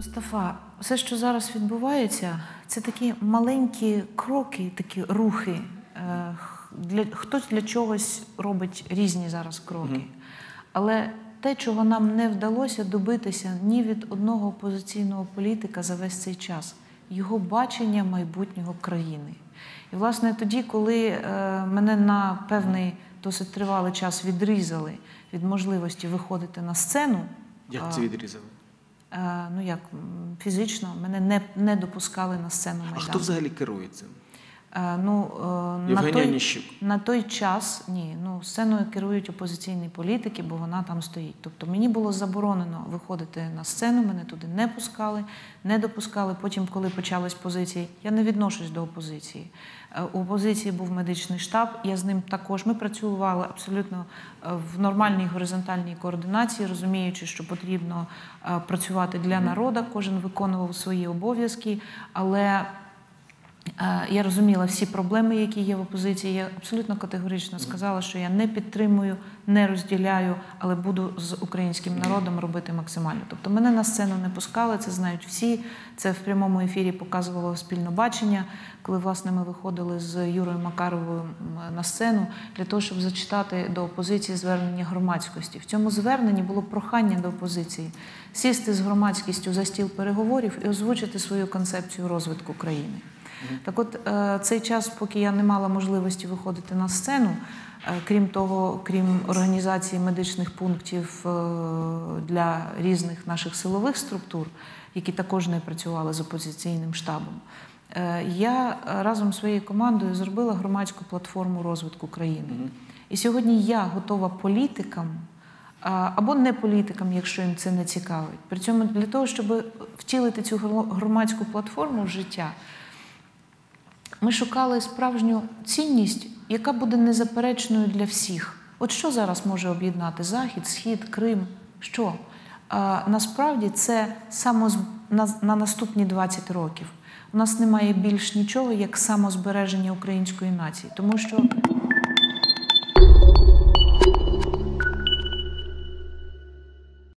Мустафа, все, що зараз відбувається, це такі маленькі кроки, такі рухи. Е, Для, хтось для чогось робить різні зараз кроки. Але те, чого нам не вдалося добитися ні від одного опозиційного політика за весь цей час, його бачення майбутнього країни. І, власне, тоді, коли е, мене на певний досить тривалий час відрізали від можливості виходити на сцену, Як це відрізали? Е, ну як фізично мене не, не допускали на сцену А хто взагалі керує цим? Е, ну, е, на, Євгенія той, Оніщук. на той час ні, ну сценою керують опозиційні політики, бо вона там стоїть. Тобто мені було заборонено виходити на сцену, мене туди не пускали, не допускали. Потім, коли почались позиції, я не відношусь до опозиції. Е, У опозиції був медичний штаб, я з ним також. Ми працювали абсолютно в нормальній горизонтальній координації, розуміючи, що потрібно працювати для народу, кожен виконував свої обов'язки, але Я розуміла всі проблеми, які є в опозиції. Я абсолютно категорично сказала, що я не підтримую, не розділяю, але буду з українським народом робити максимально. Тобто мене на сцену не пускали, це знають всі. Це в прямому ефірі показувало спільне бачення, коли власне ми виходили з Юрою Макаровою на сцену для того, щоб зачитати до опозиції звернення громадськості. В цьому зверненні було прохання до опозиції сісти з громадськістю за стіл переговорів і озвучити свою концепцію розвитку країни. Так от е, цей час, поки я не мала можливості виходити на сцену, е, крім того, крім організації медичних пунктів е, для різних наших силових структур, які також не працювали з опозиційним штабом, я разом з своєю командою зробила громадську платформу розвитку країни. І сьогодні я готова політикам або не політикам, якщо їм це не цікавить. При цьому для того, щоб втілити цю громадську платформу в життя, ми шукали справжню цінність, яка буде незаперечною для всіх. От що зараз може об'єднати Захід, Схід, Крим? Що? А, насправді це само на, на наступні 20 років. У нас немає більш нічого, як самозбереження української нації, тому що